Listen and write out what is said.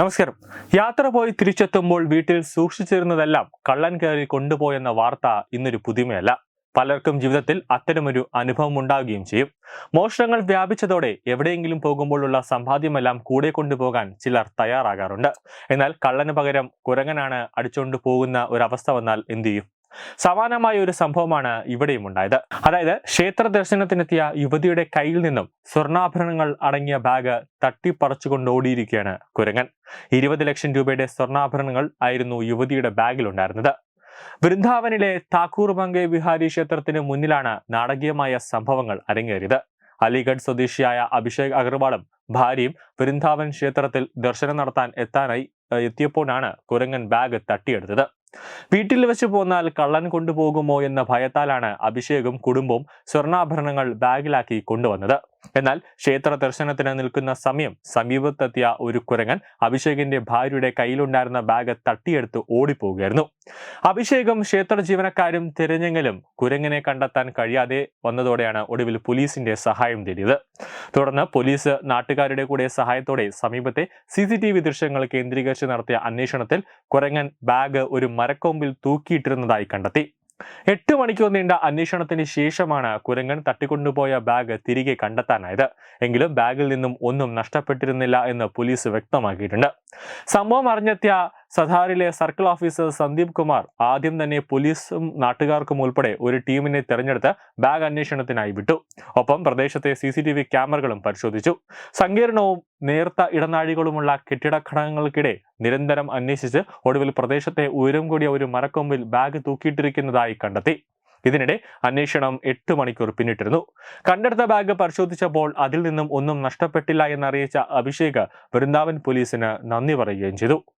നമസ്കാരം. യാത്ര പോയി തിരിച്ചെത്തുമ്പോൾ വീട്ടിൽ സൂക്ഷിച്ചിരുന്നതെല്ലാം കള്ളൻ കയറി കൊണ്ടുപോയെന്ന വാർത്ത ഇന്നൊരു പുതുമയല്ല. പലർക്കും ജീവിതത്തിൽ അത്തരമൊരു അനുഭവം ഉണ്ടാവുകയും ചെയ്യും. മോഷണങ്ങൾ വ്യാപിച്ചതോടെ എവിടെയെങ്കിലും പോകുമ്പോഴുള്ള സമ്പാദ്യമെല്ലാം കൂടെ കൊണ്ടുപോകാൻ ചിലർ തയ്യാറാകാറുണ്ട്. എന്നാൽ കള്ളന് പകരം കുരങ്ങനാണ് അടിച്ചുകൊണ്ട് പോകുന്ന ഒരവസ്ഥ വന്നാൽ എന്തു ചെയ്യും? സമാനമായ ഒരു സംഭവമാണ് ഇവിടെയും ഉണ്ടായത്. അതായത് ക്ഷേത്ര ദർശനത്തിനെത്തിയ യുവതിയുടെ കയ്യിൽ നിന്നും സ്വർണാഭരണങ്ങൾ അടങ്ങിയ ബാഗ് തട്ടിപ്പറിച്ചുകൊണ്ട് ഓടിയിരിക്കുകയാണ് കുരങ്ങൻ. ഇരുപത് ലക്ഷം രൂപയുടെ സ്വർണാഭരണങ്ങൾ ആയിരുന്നു യുവതിയുടെ ബാഗിലുണ്ടായിരുന്നത് വൃന്ദാവനിലെ താക്കൂർ ബംഗെ വിഹാരി ക്ഷേത്രത്തിന് മുന്നിലാണ് നാടകീയമായ സംഭവങ്ങൾ അരങ്ങേറിയത്. അലിഗഡ് സ്വദേശിയായ അഭിഷേക് അഗർവാളും ഭാര്യയും വൃന്ദാവൻ ക്ഷേത്രത്തിൽ ദർശനം നടത്താൻ എത്താനായി എത്തിയപ്പോഴാണ് കുരങ്ങൻ ബാഗ് തട്ടിയെടുത്തത്. വീട്ടിൽ വെച്ച് പോന്നാൽ കള്ളൻ കൊണ്ടുപോകുമോ എന്ന ഭയത്താലാണ് അഭിഷേകും കുടുംബവും സ്വർണാഭരണങ്ങൾ ബാഗിലാക്കി കൊണ്ടുവന്നത്. എന്നാൽ ക്ഷേത്ര ദർശനത്തിന് നിൽക്കുന്ന സമയം സമീപത്തെത്തിയ ഒരു കുരങ്ങൻ അഭിഷേകിന്റെ ഭാര്യയുടെ കയ്യിലുണ്ടായിരുന്ന ബാഗ് തട്ടിയെടുത്ത് ഓടിപ്പോവുകയായിരുന്നു അഭിഷേകും ക്ഷേത്ര ജീവനക്കാരും തിരഞ്ഞെങ്കിലും കുരങ്ങനെ കണ്ടെത്താൻ കഴിയാതെ വന്നതോടെയാണ് ഒടുവിൽ പോലീസിന്റെ സഹായം തേടിയത്. തുടർന്ന് പോലീസ് നാട്ടുകാരുടെ കൂടെ സഹായത്തോടെ സമീപത്തെ സി സി ടി വി ദൃശ്യങ്ങൾ കേന്ദ്രീകരിച്ച് നടത്തിയ അന്വേഷണത്തിൽ കുരങ്ങൻ ബാഗ് ഒരു മരക്കൊമ്പിൽ തൂക്കിയിട്ടിരുന്നതായി കണ്ടെത്തി. എട്ട് മണിക്കൂർ നീണ്ട അന്വേഷണത്തിന് ശേഷമാണ് കുരങ്ങൻ തട്ടിക്കൊണ്ടുപോയ ബാഗ് തിരികെ കണ്ടെത്താനായത്. എങ്കിലും ബാഗിൽ നിന്നും ഒന്നും നഷ്ടപ്പെട്ടിരുന്നില്ല എന്ന് പോലീസ് വ്യക്തമാക്കിയിട്ടുണ്ട്. സംഭവം അറിഞ്ഞെത്തിയ സധാറിലെ സർക്കിൾ ഓഫീസർ സന്ദീപ് കുമാർ ആദ്യം തന്നെ പോലീസും നാട്ടുകാർക്കും ഉൾപ്പെടെ ഒരു ടീമിനെ തെരഞ്ഞെടുത്ത് ബാഗ് അന്വേഷണത്തിനായി വിട്ടു. ഒപ്പം പ്രദേശത്തെ സി ക്യാമറകളും പരിശോധിച്ചു. സങ്കീർണവും നേർത്ത ഇടനാഴികളുമുള്ള കെട്ടിട ഘടകങ്ങൾക്കിടെ നിരന്തരം അന്വേഷിച്ച് ഒടുവിൽ പ്രദേശത്തെ ഉയരം കൂടിയ ഒരു മരക്കൊമ്പിൽ ബാഗ് തൂക്കിയിട്ടിരിക്കുന്നതായി കണ്ടെത്തി. ഇതിനിടെ അന്വേഷണം എട്ട് മണിക്കൂർ പിന്നിട്ടിരുന്നു. കണ്ടെടുത്ത ബാഗ് പരിശോധിച്ചപ്പോൾ അതിൽ നിന്നും ഒന്നും നഷ്ടപ്പെട്ടില്ല എന്നറിയിച്ച അഭിഷേക് വൃന്ദാവൻ പോലീസിന് നന്ദി പറയുകയും ചെയ്തു.